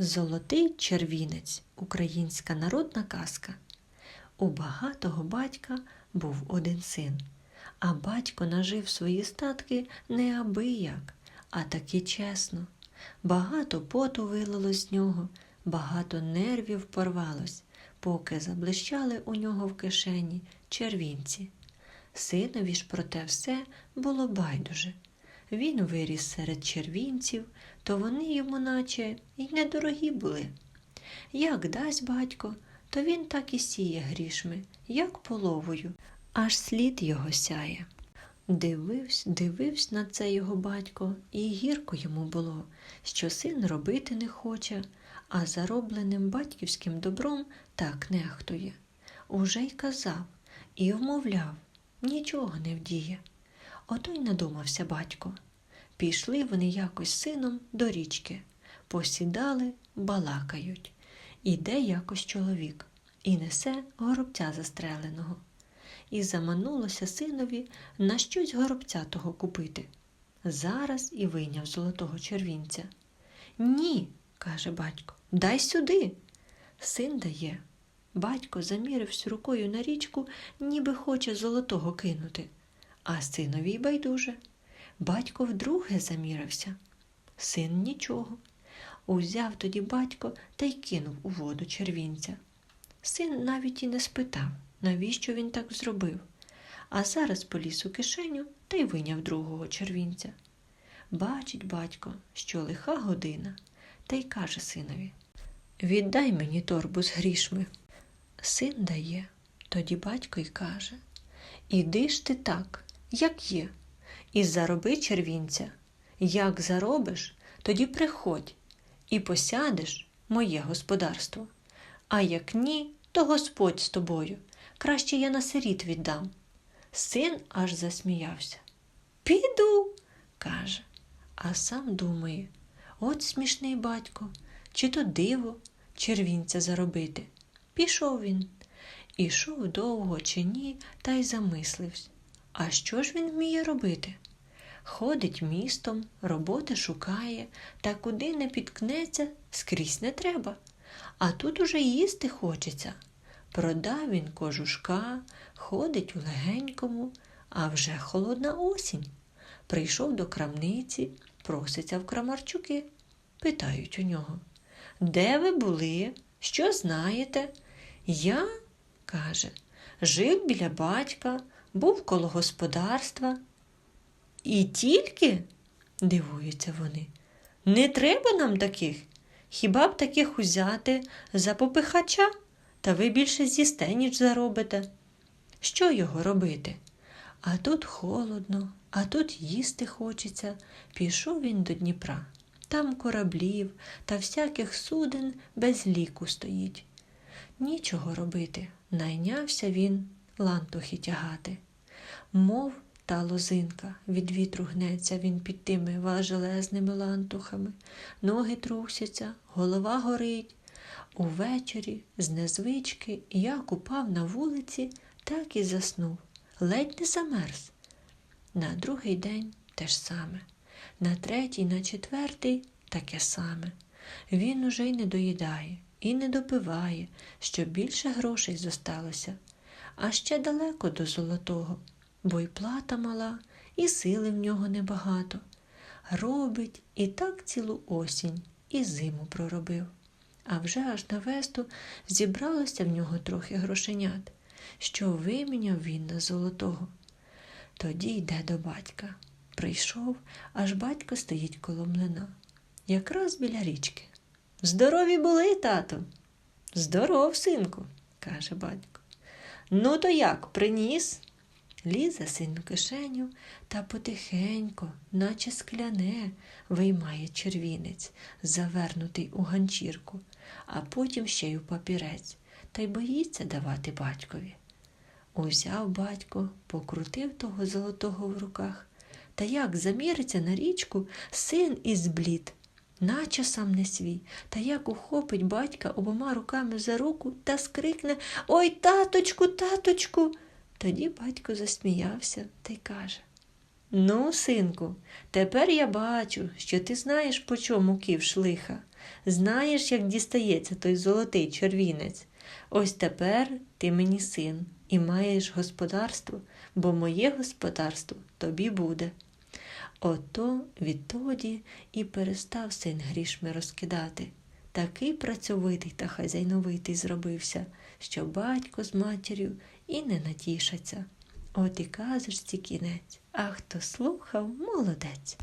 Золотий червінець українська народна казка. У багатого батька був один син, а батько нажив свої статки неабияк, а таки чесно. Багато поту вилилось з нього, багато нервів порвалось, поки заблищали у нього в кишені червінці. Синові ж про те все було байдуже. Він виріс серед червінців, то вони йому наче й недорогі були. Як дасть батько, то він так і сіє грішми, як половою, аж слід його сяє. Дивився, дивився на це його батько, і гірко йому було, що син робити не хоче, а заробленим батьківським добром так нехтує. Уже й казав і вмовляв, нічого не вдіє. Ото й надумався батько. Пішли вони якось сином до річки, посідали, балакають. Іде якось чоловік і несе горобця застреленого. І заманулося синові на щось горобця того купити. Зараз і вийняв золотого червінця. Ні, каже батько, дай сюди. Син дає. Батько замірився рукою на річку, ніби хоче золотого кинути, а синові й байдуже. Батько вдруге замірився. Син нічого. Узяв тоді батько та й кинув у воду червінця. Син навіть і не спитав, навіщо він так зробив, а зараз поліз у кишеню та й виняв другого червінця. Бачить батько, що лиха година, та й каже синові Віддай мені торбу з грішми. Син дає, тоді батько й каже Іди ж ти так, як є, і зароби червінця. Як заробиш, тоді приходь і посядеш моє господарство. А як ні, то Господь з тобою. Краще я на сиріт віддам. Син аж засміявся. Піду, каже, а сам думає от смішний батько, чи то диво червінця заробити. Пішов він. Ішов довго чи ні, та й замислився. А що ж він вміє робити? Ходить містом, роботи шукає, та куди не підкнеться, скрізь не треба. А тут уже їсти хочеться. Продав він кожушка, ходить у легенькому, а вже холодна осінь. Прийшов до крамниці, проситься в крамарчуки. Питають у нього Де ви були? Що знаєте? Я, каже, жив біля батька, був коло господарства. І тільки, дивуються вони, не треба нам таких. Хіба б таких узяти за попихача, та ви більше з'їсте, ніж заробите. Що його робити? А тут холодно, а тут їсти хочеться. Пішов він до Дніпра. Там кораблів та всяких суден без ліку стоїть. Нічого робити, найнявся він лантухи тягати. Мов та лозинка від вітру гнеться він під тими важелезними лантухами, ноги трусяться, голова горить. Увечері, з незвички, як упав на вулиці, так і заснув, ледь не замерз. На другий день те ж саме, на третій, на четвертий таке саме. Він уже й не доїдає, і не допиває, щоб більше грошей зосталося, а ще далеко до золотого бо й плата мала, і сили в нього небагато. Робить і так цілу осінь, і зиму проробив. А вже аж на весту зібралося в нього трохи грошенят, що виміняв він на золотого. Тоді йде до батька. Прийшов, аж батько стоїть коло млина, якраз біля річки. Здорові були, тато. Здоров, синку, каже батько. Ну, то як, приніс? Лізе син у кишеню та потихенько, наче скляне, виймає червінець, завернутий у ганчірку, а потім ще й у папірець, та й боїться давати батькові. Узяв батько, покрутив того золотого в руках, та як заміриться на річку син із блід, наче сам не свій, та як ухопить батька обома руками за руку та скрикне Ой, таточку, таточку. Тоді батько засміявся та й каже Ну, синку, тепер я бачу, що ти знаєш, по чому ківш лиха. знаєш, як дістається той золотий червінець. Ось тепер ти мені син і маєш господарство, бо моє господарство тобі буде. Ото відтоді і перестав син грішми розкидати. Такий працьовитий та хазяйновитий зробився, що батько з матір'ю і не натішаться. От і казочці кінець, а хто слухав, молодець.